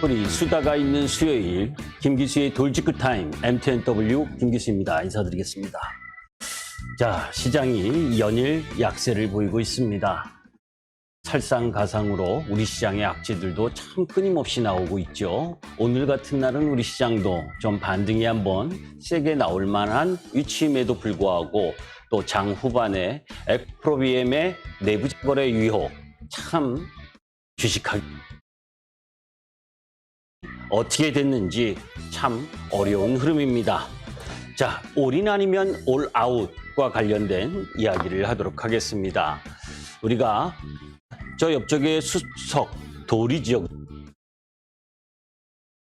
우리 수다가 있는 수요일 김기수의 돌직구 타임 MTNW 김기수입니다. 인사드리겠습니다. 자, 시장이 연일 약세를 보이고 있습니다. 살상가상으로 우리 시장의 악재들도 참 끊임없이 나오고 있죠. 오늘 같은 날은 우리 시장도 좀 반등이 한번 세게 나올 만한 위치임에도 불구하고 또 장 후반에 에프로비엠의 내부 거래 유효 참 주식하기 어떻게 됐는지 참 어려운 흐름입니다. 자, 올인 아니면 올아웃과 관련된 이야기를 하도록 하겠습니다. 우리가 저 옆쪽에 수석 도리 지역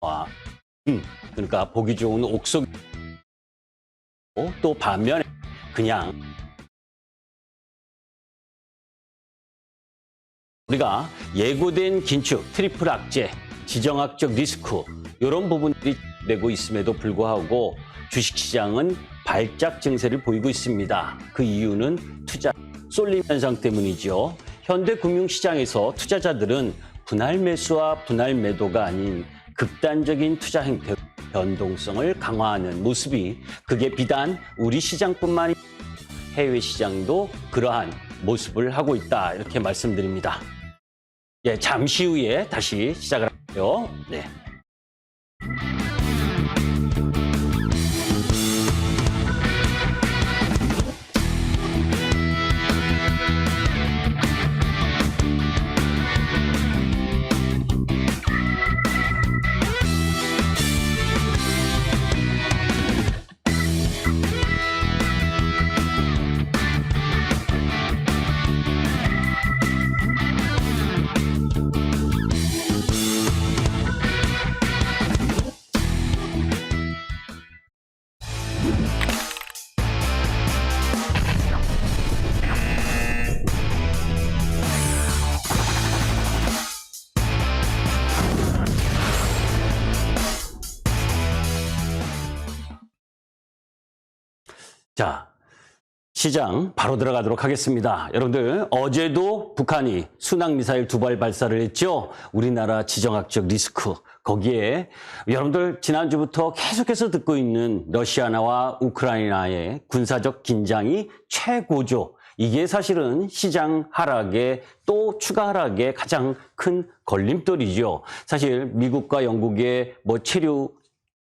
와, 음, 그러니까 보기 좋은 옥석 또 반면에 그냥 우리가 예고된 긴축, 트리플 악재, 지정학적 리스크 이런 부분들이 되고 있음에도 불구하고 주식시장은 발작 증세를 보이고 있습니다. 그 이유는 투자 쏠림 현상 때문이죠. 현대 금융시장에서 투자자들은 분할 매수와 분할 매도가 아닌 극단적인 투자 행태 변동성을 강화하는 모습이 그게 비단 우리 시장뿐만이 해외 시장도 그러한 모습을 하고 있다 이렇게 말씀드립니다. 예, 잠시 후에 다시 시작을 할게요. 네. 자, 시장 바로 들어가도록 하겠습니다. 여러분들, 어제도 북한이 순항미사일 두 발 발사를 했죠? 우리나라 지정학적 리스크. 거기에 여러분들 지난주부터 계속해서 듣고 있는 러시아나와 우크라이나의 군사적 긴장이 최고죠. 이게 사실은 시장 하락에 또 추가 하락에 가장 큰 걸림돌이죠. 사실 미국과 영국의 뭐 체류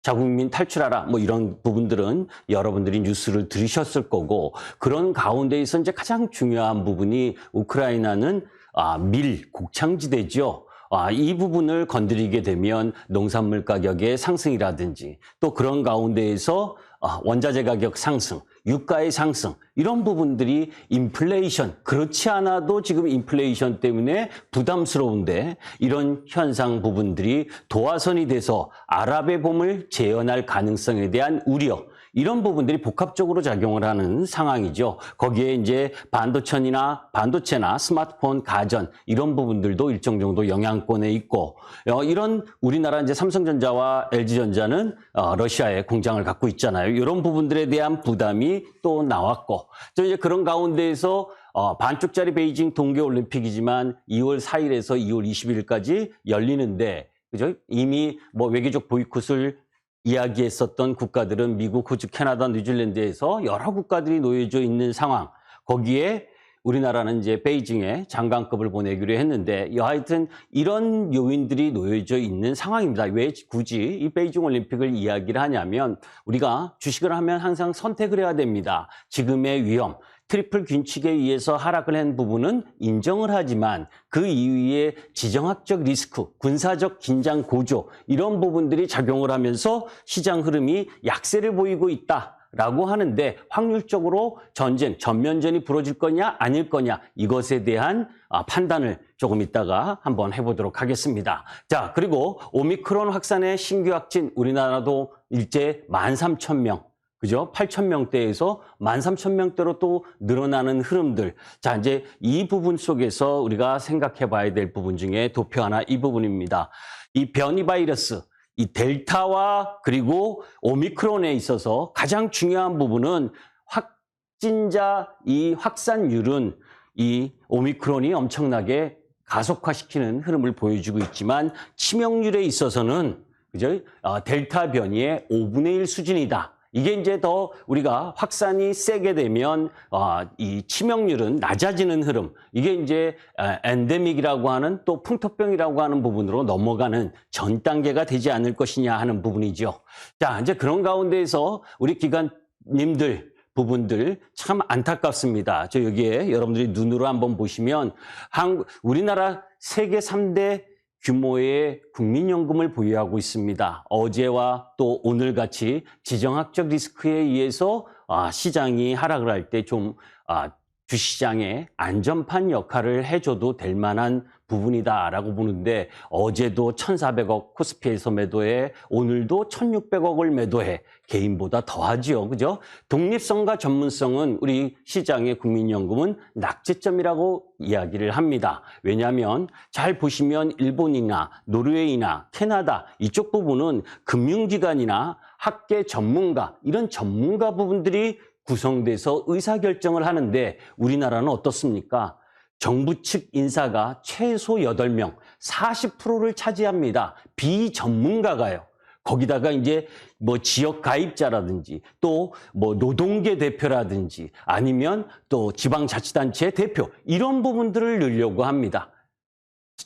자국민 탈출하라 뭐 이런 부분들은 여러분들이 뉴스를 들으셨을 거고 그런 가운데에서 이제 가장 중요한 부분이 우크라이나는 아, 밀 곡창지대죠. 아, 이 부분을 건드리게 되면 농산물 가격의 상승이라든지 또 그런 가운데에서 아, 원자재 가격 상승, 유가의 상승. 이런 부분들이 인플레이션 그렇지 않아도 지금 인플레이션 때문에 부담스러운데 이런 현상 부분들이 도화선이 돼서 아랍의 봄을 재현할 가능성에 대한 우려 이런 부분들이 복합적으로 작용을 하는 상황이죠. 거기에 이제 반도체나 반도체나 스마트폰, 가전 이런 부분들도 일정 정도 영향권에 있고 어, 이런 우리나라 이제 삼성전자와 LG전자는 어, 러시아에 공장을 갖고 있잖아요. 이런 부분들에 대한 부담이 또 나왔고 또 이제 그런 가운데에서 어, 반쪽짜리 베이징 동계올림픽이지만 2월 4일에서 2월 20일까지 열리는데 그죠? 이미 뭐 외교적 보이콧을 이야기했었던 국가들은 미국, 호주, 캐나다, 뉴질랜드에서 여러 국가들이 놓여져 있는 상황. 거기에 우리나라는 이제 베이징에 장관급을 보내기로 했는데 여하튼 이런 요인들이 놓여져 있는 상황입니다. 왜 굳이 이 베이징 올림픽을 이야기를 하냐면 우리가 주식을 하면 항상 선택을 해야 됩니다. 지금의 위험, 트리플 균칙에 의해서 하락을 한 부분은 인정을 하지만 그 이후에 지정학적 리스크, 군사적 긴장 고조 이런 부분들이 작용을 하면서 시장 흐름이 약세를 보이고 있다. 라고 하는데 확률적으로 전쟁, 전면전이 벌어질 거냐 아닐 거냐 이것에 대한 아, 판단을 조금 이따가 한번 해보도록 하겠습니다. 자 그리고 오미크론 확산의 신규 확진 우리나라도 일제 13,000명 그죠? 8,000명대에서 13,000명대로 또 늘어나는 흐름들. 자, 이제 이 부분 속에서 우리가 생각해 봐야 될 부분 중에 도표 하나 이 부분입니다. 이 변이 바이러스, 이 델타와 그리고 오미크론에 있어서 가장 중요한 부분은 확진자 이 확산율은 이 오미크론이 엄청나게 가속화시키는 흐름을 보여주고 있지만 치명률에 있어서는 그죠? 어, 델타 변이의 5분의 1 수준이다. 이게 이제 더 우리가 확산이 세게 되면 어, 이 치명률은 낮아지는 흐름. 이게 이제 아, 엔데믹이라고 하는 또 풍토병이라고 하는 부분으로 넘어가는 전 단계가 되지 않을 것이냐 하는 부분이죠. 자, 이제 그런 가운데에서 우리 기관님들 부분들 참 안타깝습니다. 저 여기에 여러분들이 눈으로 한번 보시면 한국 우리나라 세계 3대 규모의 국민연금을 보유하고 있습니다. 어제와 또 오늘 같이 지정학적 리스크에 의해서 아, 시장이 하락을 할 때좀 아, 주시장의 안전판 역할을 해줘도 될 만한 부분이다라고 보는데 어제도 1,400억 코스피에서 매도해 오늘도 1,600억을 매도해 개인보다 더하지요. 그죠? 독립성과 전문성은 우리 시장의 국민연금은 낙제점이라고 이야기를 합니다. 왜냐하면 잘 보시면 일본이나 노르웨이나 캐나다 이쪽 부분은 금융기관이나 학계 전문가 이런 전문가 부분들이 구성돼서 의사결정을 하는데 우리나라는 어떻습니까? 정부 측 인사가 최소 8명, 40%를 차지합니다. 비전문가가요. 거기다가 이제 뭐 지역 가입자라든지 또 뭐 노동계 대표라든지 아니면 또 지방자치단체 대표 이런 부분들을 넣으려고 합니다.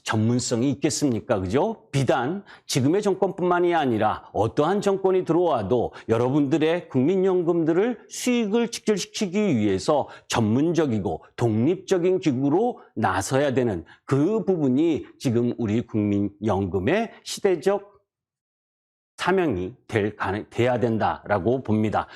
전문성이 있겠습니까? 그죠? 비단 지금의 정권뿐만이 아니라 어떠한 정권이 들어와도 여러분들의 국민연금들을 수익을 직결시키기 위해서 전문적이고 독립적인 기구로 나서야 되는 그 부분이 지금 우리 국민연금의 시대적 사명이 될, 돼야 된다라고 봅니다.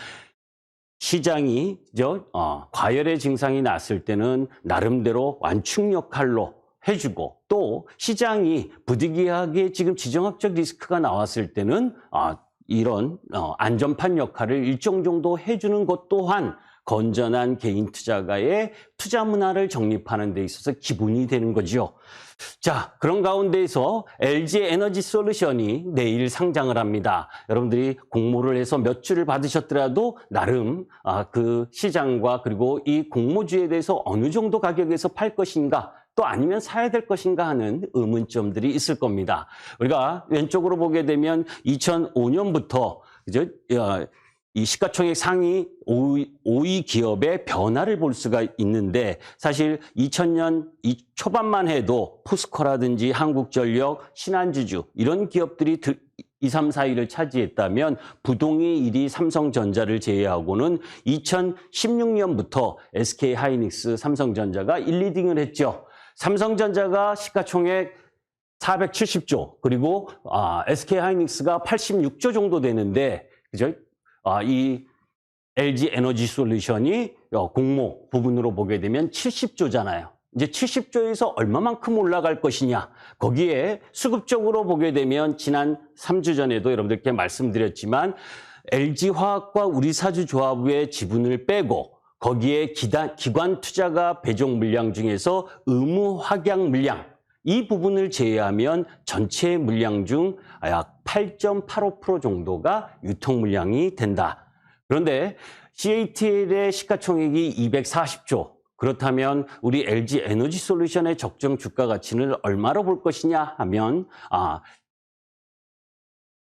시장이 저 어, 과열의 증상이 났을 때는 나름대로 완충 역할로 해주고 또 시장이 부득이하게 지금 지정학적 리스크가 나왔을 때는 아, 이런 어, 안전판 역할을 일정 정도 해주는 것 또한 건전한 개인 투자가의 투자 문화를 정립하는 데 있어서 기본이 되는 거죠. 자, 그런 가운데에서 LG 에너지 솔루션이 내일 상장을 합니다. 여러분들이 공모를 해서 몇 주를 받으셨더라도 나름 아, 그 시장과 그리고 이 공모주에 대해서 어느 정도 가격에서 팔 것인가 또 아니면 사야 될 것인가 하는 의문점들이 있을 겁니다. 우리가 왼쪽으로 보게 되면 2005년부터 그죠? 어, 이 시가총액 상위 5위, 5위 기업의 변화를 볼 수가 있는데 사실 2000년 이 초반만 해도 포스코라든지 한국전력, 신한주주 이런 기업들이 2, 3, 4위를 차지했다면 부동의 1위 삼성전자를 제외하고는 2016년부터 SK하이닉스, 삼성전자가 1, 2등을 했죠. 삼성전자가 시가총액 470조 그리고 아, SK하이닉스가 86조 정도 되는데 그죠? 아, 이 LG 에너지 솔루션이 어, 공모 부분으로 보게 되면 70조잖아요. 이제 70조에서 얼마만큼 올라갈 것이냐. 거기에 수급적으로 보게 되면 지난 3주 전에도 여러분들께 말씀드렸지만 LG화학과 우리사주조합의 지분을 빼고 거기에 기단, 기관 투자가 배정 물량 중에서 의무 확약 물량 이 부분을 제외하면 전체 물량 중 약 8.85% 정도가 유통 물량이 된다. 그런데 CATL의 시가총액이 240조. 그렇다면 우리 LG 에너지 솔루션의 적정 주가 가치는 얼마로 볼 것이냐 하면 아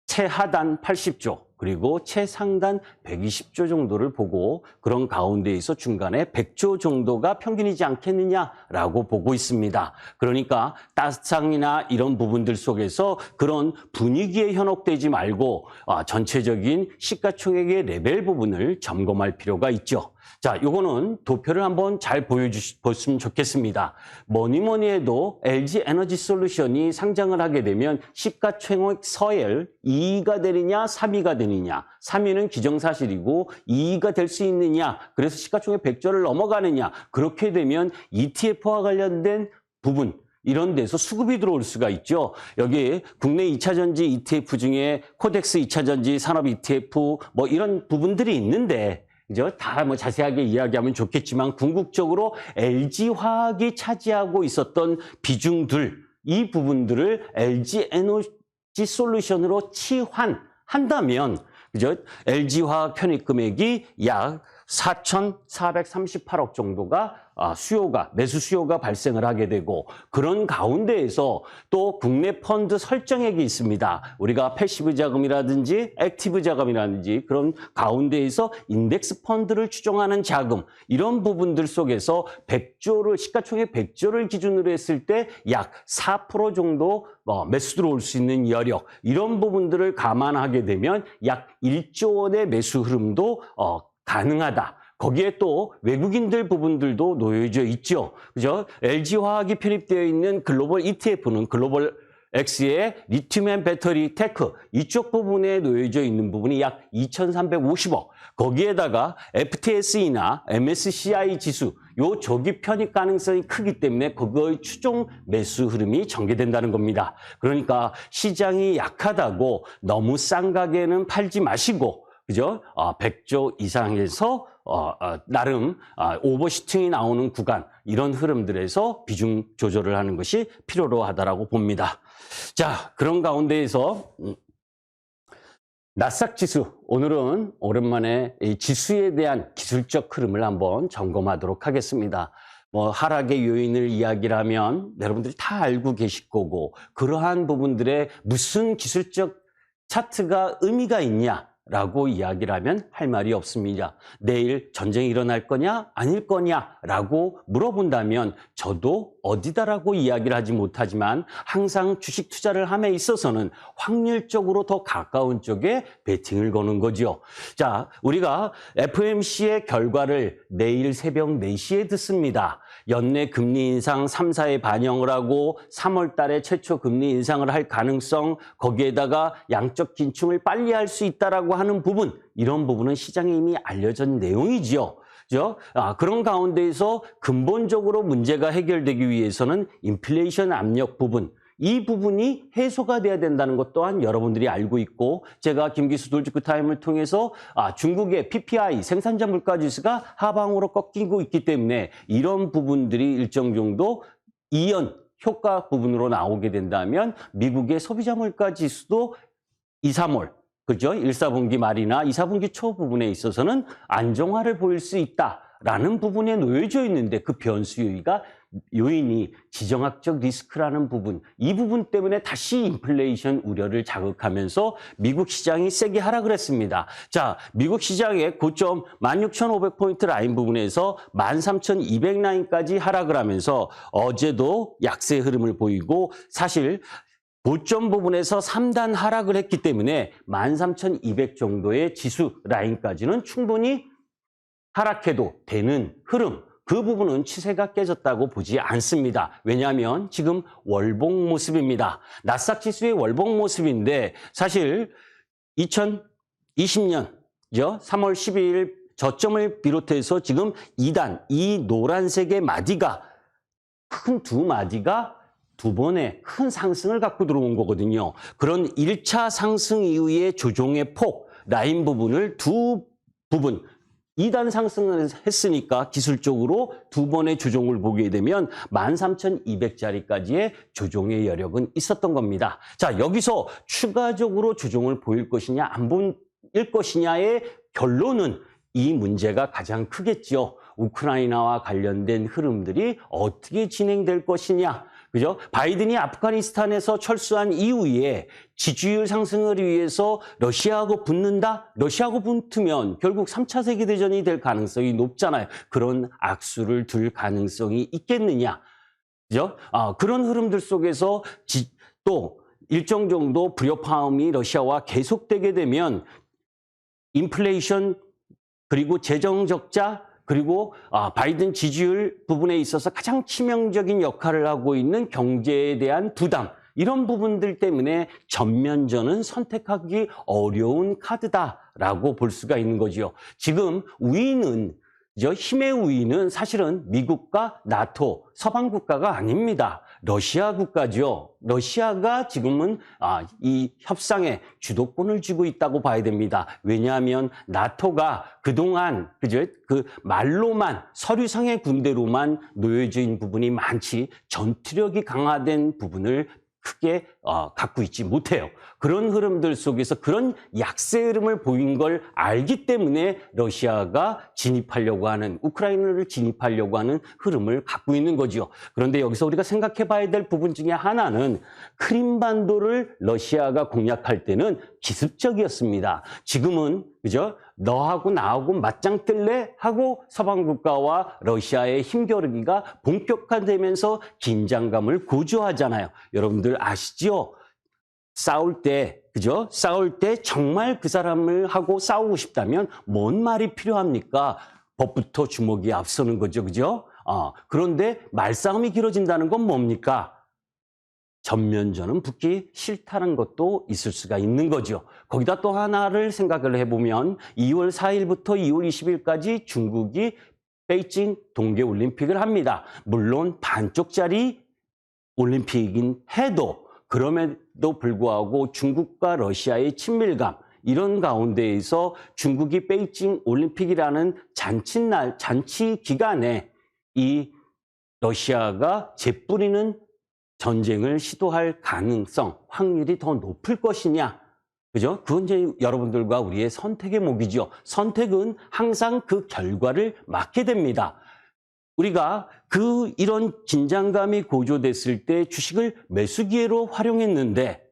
최하단 80조 그리고 최상단 120조 정도를 보고 그런 가운데에서 중간에 100조 정도가 평균이지 않겠느냐라고 보고 있습니다. 그러니까 따상이나 이런 부분들 속에서 그런 분위기에 현혹되지 말고 아, 전체적인 시가총액의 레벨 부분을 점검할 필요가 있죠. 자, 요거는 도표를 한번 잘 보여주셨으면 좋겠습니다. 뭐니 뭐니 해도 LG 에너지 솔루션이 상장을 하게 되면 시가총액 서열 2위가 되느냐, 3위가 되느냐. 3위는 기정사실이고 2위가 될 수 있느냐. 그래서 시가총액 100조를 넘어가느냐. 그렇게 되면 ETF와 관련된 부분, 이런 데서 수급이 들어올 수가 있죠. 여기 국내 2차 전지 ETF 중에 코덱스 2차 전지 산업 ETF 뭐 이런 부분들이 있는데 이제 다뭐 자세하게 이야기하면 좋겠지만 궁극적으로 LG 화학이 차지하고 있었던 비중들 이 부분들을 LG 에너지 솔루션으로 치환한다면 그죠? LG 화학 편입 금액이 약 4,438억 정도가 아, 수요가 매수 수요가 발생을 하게 되고 그런 가운데에서 또 국내 펀드 설정액이 있습니다. 우리가 패시브 자금이라든지 액티브 자금이라든지 그런 가운데에서 인덱스 펀드를 추종하는 자금 이런 부분들 속에서 100조를 시가총액 100조를 기준으로 했을 때 약 4% 정도 어, 매수 들어올 수 있는 여력 이런 부분들을 감안하게 되면 약 1조 원의 매수 흐름도 어, 가능하다. 거기에 또 외국인들 부분들도 놓여져 있죠. 그죠? LG화학이 편입되어 있는 글로벌 ETF는 글로벌 X의 리튬앤 배터리 테크 이쪽 부분에 놓여져 있는 부분이 약 2,350억. 거기에다가 FTSE나 MSCI 지수 요 조기 편입 가능성이 크기 때문에 그거의 추종 매수 흐름이 전개된다는 겁니다. 그러니까 시장이 약하다고 너무 싼 가게는 팔지 마시고 그죠? 어, 100조 이상에서 어, 어, 나름 아, 오버슈팅이 나오는 구간 이런 흐름들에서 비중 조절을 하는 것이 필요로 하다라고 봅니다. 자 그런 가운데에서 음, 나스닥 지수 오늘은 오랜만에 이 지수에 대한 기술적 흐름을 한번 점검하도록 하겠습니다. 뭐 하락의 요인을 이야기를 하면 여러분들이 다 알고 계실 거고 그러한 부분들에 무슨 기술적 차트가 의미가 있냐 라고 이야기를 하면 할 말이 없습니다. 내일 전쟁이 일어날 거냐 아닐 거냐 라고 물어본다면 저도 어디다라고 이야기를 하지 못하지만 항상 주식 투자를 함에 있어서는 확률적으로 더 가까운 쪽에 베팅을 거는 거죠. 자, 우리가 FMC의 결과를 내일 새벽 4시에 듣습니다. 연내 금리 인상 3, 4에 반영을 하고 3월 달에 최초 금리 인상을 할 가능성 거기에다가 양적 긴축을 빨리 할 수 있다라고 하는 부분 이런 부분은 시장에 이미 알려진 내용이지요. 그죠? 아, 그런 가운데에서 근본적으로 문제가 해결되기 위해서는 인플레이션 압력 부분 이 부분이 해소가 돼야 된다는 것 또한 여러분들이 알고 있고 제가 김기수 돌직구 타임을 통해서 아, 중국의 PPI 생산자 물가 지수가 하방으로 꺾이고 있기 때문에 이런 부분들이 일정 정도 이연 효과 부분으로 나오게 된다면 미국의 소비자 물가 지수도 2, 3월 그죠? 1, 4분기 말이나 2, 4분기 초 부분에 있어서는 안정화를 보일 수 있다라는 부분에 놓여져 있는데 그 변수 요인가 요인이 지정학적 리스크라는 부분, 이 부분 때문에 다시 인플레이션 우려를 자극하면서 미국 시장이 세게 하락을 했습니다. 자, 미국 시장의 고점 16,500포인트 라인 부분에서 13,200 라인까지 하락을 하면서 어제도 약세 흐름을 보이고 사실 고점 부분에서 3단 하락을 했기 때문에 13,200 정도의 지수 라인까지는 충분히 하락해도 되는 흐름. 그 부분은 치세가 깨졌다고 보지 않습니다. 왜냐하면 지금 월봉 모습입니다. 나스닥 지수의 월봉 모습인데 사실 2020년 3월 12일 저점을 비롯해서 지금 2단, 이 노란색의 마디가 큰 두 마디가 두 번의 큰 상승을 갖고 들어온 거거든요. 그런 1차 상승 이후의 조종의 폭, 라인 부분을 두 부분, 2단 상승을 했으니까 기술적으로 두 번의 조종을 보게 되면 13,200짜리까지의 조종의 여력은 있었던 겁니다. 자, 여기서 추가적으로 조종을 보일 것이냐, 안 보일 것이냐의 결론은 이 문제가 가장 크겠죠. 우크라이나와 관련된 흐름들이 어떻게 진행될 것이냐. 그죠? 바이든이 아프가니스탄에서 철수한 이후에 지지율 상승을 위해서 러시아하고 붙는다? 러시아하고 붙으면 결국 3차 세계대전이 될 가능성이 높잖아요. 그런 악수를 둘 가능성이 있겠느냐? 그죠? 아, 그런 흐름들 속에서 지, 또 일정 정도 불협화음이 러시아와 계속되게 되면 인플레이션 그리고 재정 적자 그리고 아, 바이든 지지율 부분에 있어서 가장 치명적인 역할을 하고 있는 경제에 대한 부담 이런 부분들 때문에 전면전은 선택하기 어려운 카드다라고 볼 수가 있는 거죠. 지금 우위는 저 힘의 우위는 사실은 미국과 나토, 서방 국가가 아닙니다. 러시아 국가죠. 러시아가 지금은 아, 이 협상에 주도권을 쥐고 있다고 봐야 됩니다. 왜냐하면 나토가 그동안 그죠? 그 말로만 서류상의 군대로만 놓여진 부분이 많지 전투력이 강화된 부분을 크게 어, 갖고 있지 못해요. 그런 흐름들 속에서 그런 약세 흐름을 보인 걸 알기 때문에 러시아가 진입하려고 하는 우크라이나를 진입하려고 하는 흐름을 갖고 있는 거죠. 그런데 여기서 우리가 생각해 봐야 될 부분 중에 하나는 크림반도를 러시아가 공략할 때는 기습적이었습니다. 지금은 그죠? 너하고 나하고 맞짱 뜰래? 하고 서방 국가와 러시아의 힘겨루기가 본격화되면서 긴장감을 고조하잖아요. 여러분들 아시죠? 싸울 때, 그죠? 싸울 때 정말 그 사람을 하고 싸우고 싶다면 뭔 말이 필요합니까? 법부터 주먹이 앞서는 거죠, 그죠? 아, 그런데 말싸움이 길어진다는 건 뭡니까? 전면전은 붙기 싫다는 것도 있을 수가 있는 거죠. 거기다 또 하나를 생각을 해보면 2월 4일부터 2월 20일까지 중국이 베이징 동계올림픽을 합니다. 물론 반쪽짜리 올림픽이긴 해도 그럼에 도 불구하고 중국과 러시아의 친밀감 이런 가운데에서 중국이 베이징 올림픽이라는 잔치날 잔치 기간에 이 러시아가 재뿌리는 전쟁을 시도할 가능성, 확률이 더 높을 것이냐. 그죠? 그건 이제 여러분들과 우리의 선택의 목이죠. 선택은 항상 그 결과를 맞게 됩니다. 우리가 그 이런 긴장감이 고조됐을 때 주식을 매수 기회로 활용했는데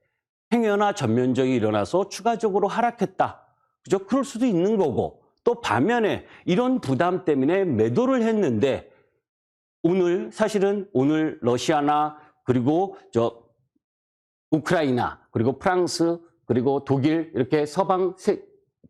행여나 전면적이 일어나서 추가적으로 하락했다. 그죠? 그럴 수도 있는 거고 또 반면에 이런 부담 때문에 매도를 했는데 오늘 사실은 오늘 러시아나 그리고 저 우크라이나 그리고 프랑스 그리고 독일 이렇게 서방 세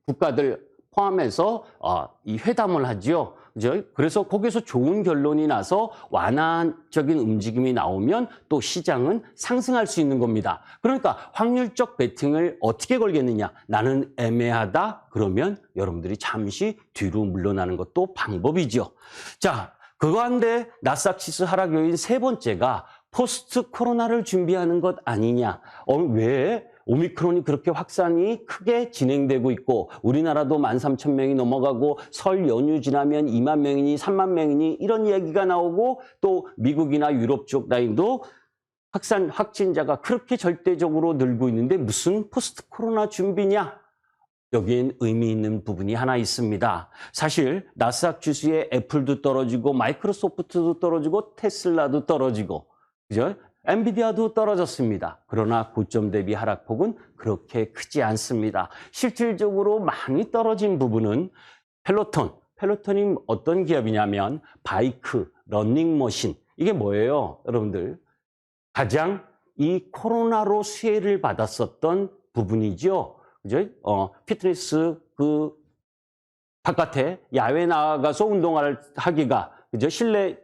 국가들 포함해서 어, 이 회담을 하지요. 그죠? 그래서 거기서 좋은 결론이 나서 완화적인 움직임이 나오면 또 시장은 상승할 수 있는 겁니다. 그러니까 확률적 베팅을 어떻게 걸겠느냐? 나는 애매하다? 그러면 여러분들이 잠시 뒤로 물러나는 것도 방법이죠. 자, 그거 한데 나스닥 지수 하락 요인 세 번째가 포스트 코로나를 준비하는 것 아니냐. 어, 왜? 오미크론이 그렇게 확산이 크게 진행되고 있고 우리나라도 13,000명이 넘어가고 설 연휴 지나면 2만 명이니 3만 명이니 이런 얘기가 나오고 또 미국이나 유럽 쪽 라인도 확산 확진자가 그렇게 절대적으로 늘고 있는데 무슨 포스트 코로나 준비냐? 여기엔 의미 있는 부분이 하나 있습니다. 사실 나스닥 지수에 애플도 떨어지고 마이크로소프트도 떨어지고 테슬라도 떨어지고 그죠? 엔비디아도 떨어졌습니다. 그러나 고점 대비 하락폭은 그렇게 크지 않습니다. 실질적으로 많이 떨어진 부분은 펠로톤. 펠로톤이 어떤 기업이냐면 바이크, 러닝머신. 이게 뭐예요, 여러분들? 가장 이 코로나로 수혜를 받았었던 부분이죠. 그죠? 어, 피트니스 그 바깥에 야외 나가서 운동을 하기가 그죠? 실내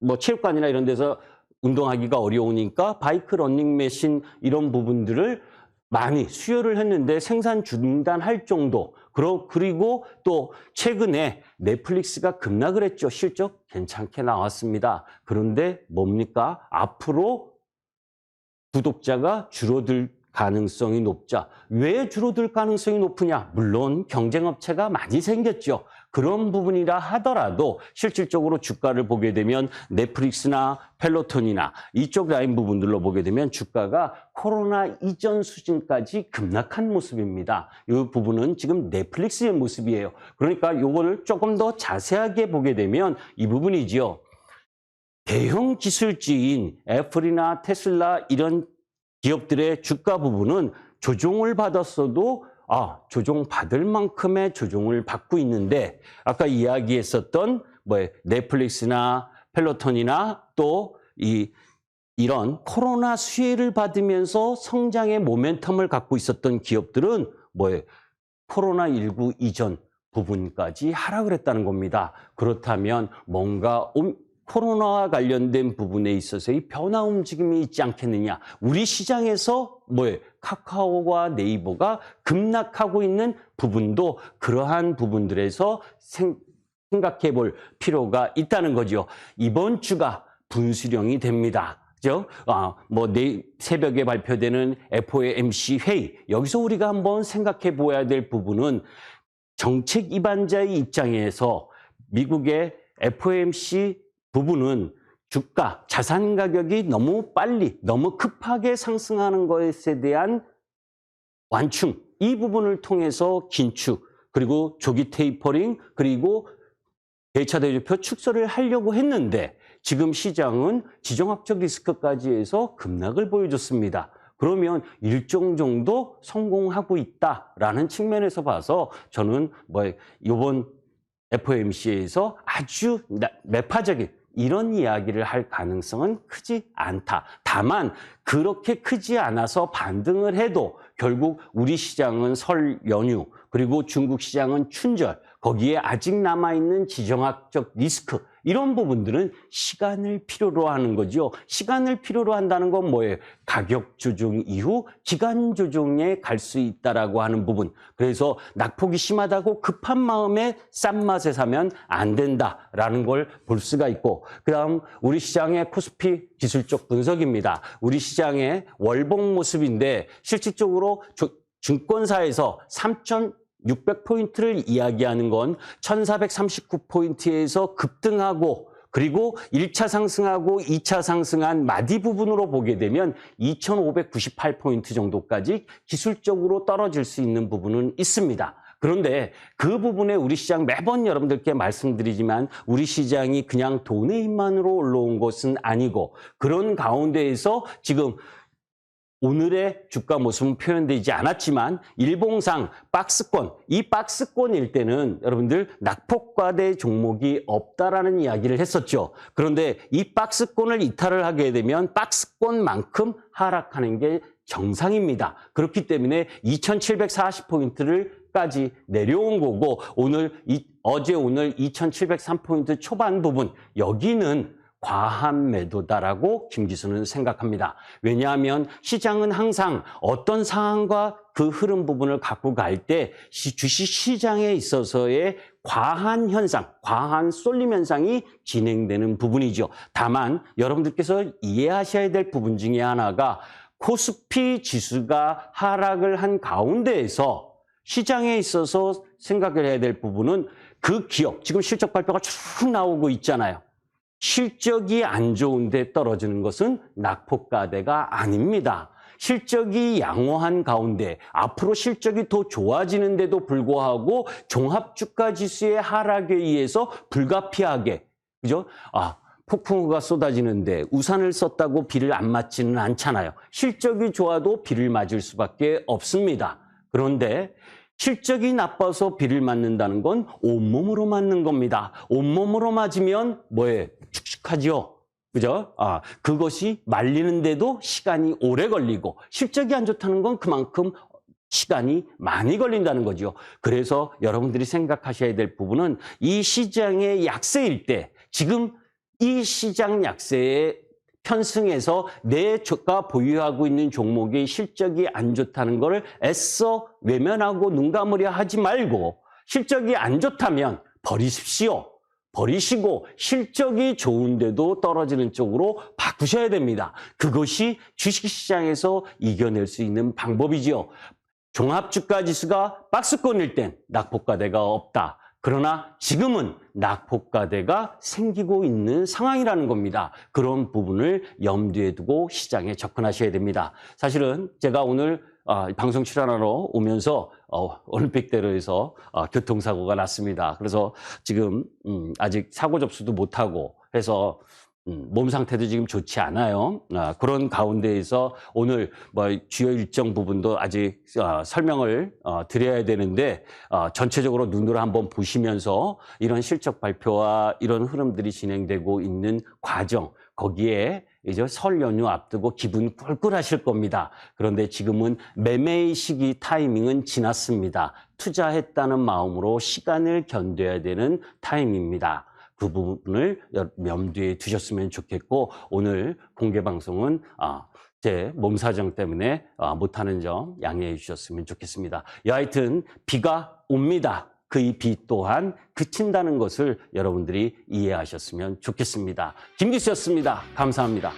뭐 체육관이나 이런 데서 운동하기가 어려우니까 바이크 러닝 머신 이런 부분들을 많이 수요를 했는데 생산 중단할 정도. 그리고 또 최근에 넷플릭스가 급락을 했죠. 실적 괜찮게 나왔습니다. 그런데 뭡니까? 앞으로 구독자가 줄어들 가능성이 높자. 왜 줄어들 가능성이 높으냐? 물론 경쟁업체가 많이 생겼죠. 그런 부분이라 하더라도 실질적으로 주가를 보게 되면 넷플릭스나 펠로톤이나 이쪽 라인 부분들로 보게 되면 주가가 코로나 이전 수준까지 급락한 모습입니다. 이 부분은 지금 넷플릭스의 모습이에요. 그러니까 이거를 조금 더 자세하게 보게 되면 이 부분이지요. 대형 기술주인 애플이나 테슬라 이런 기업들의 주가 부분은 조종을 받았어도 아, 조종 받을 만큼의 조종을 받고 있는데 아까 이야기했었던 뭐 넷플릭스나 펠로톤이나 또 이 이런 코로나 수혜를 받으면서 성장의 모멘텀을 갖고 있었던 기업들은 뭐에 코로나 19 이전 부분까지 하락을 했다는 겁니다. 그렇다면 뭔가 코로나와 관련된 부분에 있어서의 변화 움직임이 있지 않겠느냐. 우리 시장에서 뭐에 카카오와 네이버가 급락하고 있는 부분도 그러한 부분들에서 생각해 볼 필요가 있다는 거죠. 이번 주가 분수령이 됩니다. 그죠? 아, 뭐, 내 새벽에 발표되는 FOMC 회의. 여기서 우리가 한번 생각해 보아야 될 부분은 정책 입안자의 입장에서 미국의 FOMC 부분은 주가, 자산 가격이 너무 빨리, 너무 급하게 상승하는 것에 대한 완충, 이 부분을 통해서 긴축, 그리고 조기 테이퍼링, 그리고 대차 대조표 축소를 하려고 했는데 지금 시장은 지정학적 리스크까지 해서 급락을 보여줬습니다. 그러면 일정 정도 성공하고 있다라는 측면에서 봐서 저는 뭐 이번 FOMC에서 아주 나- 매파적인 이런 이야기를 할 가능성은 크지 않다. 다만 그렇게 크지 않아서 반등을 해도 결국 우리 시장은 설 연휴 그리고 중국 시장은 춘절 거기에 아직 남아있는 지정학적 리스크 이런 부분들은 시간을 필요로 하는 거죠. 시간을 필요로 한다는 건 뭐예요? 가격 조정 이후 기간 조정에 갈 수 있다라고 하는 부분. 그래서 낙폭이 심하다고 급한 마음에 싼 맛에 사면 안 된다라는 걸 볼 수가 있고 그다음 우리 시장의 코스피 기술적 분석입니다. 우리 시장의 월봉 모습인데 실질적으로 조- 증권사에서 3,600포인트를 이야기하는 건 1,439포인트에서 급등하고 그리고 1차 상승하고 2차 상승한 마디 부분으로 보게 되면 2,598포인트 정도까지 기술적으로 떨어질 수 있는 부분은 있습니다. 그런데 그 부분에 우리 시장 매번 여러분들께 말씀드리지만 우리 시장이 그냥 돈의 힘만으로 올라온 것은 아니고 그런 가운데에서 지금 오늘의 주가 모습은 표현되지 않았지만 일봉상 박스권, 이 박스권일 때는 여러분들 낙폭과대 종목이 없다라는 이야기를 했었죠. 그런데 이 박스권을 이탈을 하게 되면 박스권만큼 하락하는 게 정상입니다. 그렇기 때문에 2740포인트를 까지 내려온 거고 오늘 이, 어제 오늘 2703포인트 초반 부분 여기는 과한 매도다라고 김기수는 생각합니다. 왜냐하면 시장은 항상 어떤 상황과 그 흐름 부분을 갖고 갈 때 주식 시장에 있어서의 과한 현상, 과한 쏠림 현상이 진행되는 부분이죠. 다만 여러분들께서 이해하셔야 될 부분 중에 하나가 코스피 지수가 하락을 한 가운데에서 시장에 있어서 생각을 해야 될 부분은 그 기업, 지금 실적 발표가 쭉 나오고 있잖아요. 실적이 안 좋은데 떨어지는 것은 낙폭과대가 아닙니다. 실적이 양호한 가운데 앞으로 실적이 더 좋아지는데도 불구하고 종합주가 지수의 하락에 의해서 불가피하게 그죠? 아, 폭풍우가 쏟아지는데 우산을 썼다고 비를 안 맞지는 않잖아요. 실적이 좋아도 비를 맞을 수밖에 없습니다. 그런데 실적이 나빠서 비를 맞는다는 건 온몸으로 맞는 겁니다. 온몸으로 맞으면 뭐에 축축하지요. 그죠? 아, 그것이 말리는데도 시간이 오래 걸리고 실적이 안 좋다는 건 그만큼 시간이 많이 걸린다는 거죠. 그래서 여러분들이 생각하셔야 될 부분은 이 시장의 약세일 때 지금 이 시장 약세에 편승해서 내 저가 보유하고 있는 종목의 실적이 안 좋다는 것을 애써 외면하고 눈 감으려 하지 말고 실적이 안 좋다면 버리십시오. 버리시고 실적이 좋은데도 떨어지는 쪽으로 바꾸셔야 됩니다. 그것이 주식시장에서 이겨낼 수 있는 방법이지요. 종합주가 지수가 박스권일 땐 낙폭과대가 없다. 그러나 지금은 낙폭과대가 생기고 있는 상황이라는 겁니다. 그런 부분을 염두에 두고 시장에 접근하셔야 됩니다. 사실은 제가 오늘 어, 방송 출연하러 오면서 어, 올림픽 대로에서 어, 교통사고가 났습니다. 그래서 지금 음, 아직 사고 접수도 못하고 해서 음, 몸 상태도 지금 좋지 않아요. 아, 그런 가운데에서 오늘 뭐 주요 일정 부분도 아직 어, 설명을 어, 드려야 되는데 어, 전체적으로 눈으로 한번 보시면서 이런 실적 발표와 이런 흐름들이 진행되고 있는 과정 거기에 이제 설 연휴 앞두고 기분 꿀꿀하실 겁니다. 그런데 지금은 매매의 시기 타이밍은 지났습니다. 투자했다는 마음으로 시간을 견뎌야 되는 타임입니다. 그 부분을 염두에 두셨으면 좋겠고 오늘 공개 방송은 아, 제몸 사정 때문에 아, 못하는 점 양해해 주셨으면 좋겠습니다. 여하튼 비가 옵니다. 그이비 또한 그친다는 것을 여러분들이 이해하셨으면 좋겠습니다. 김기수였습니다. 감사합니다.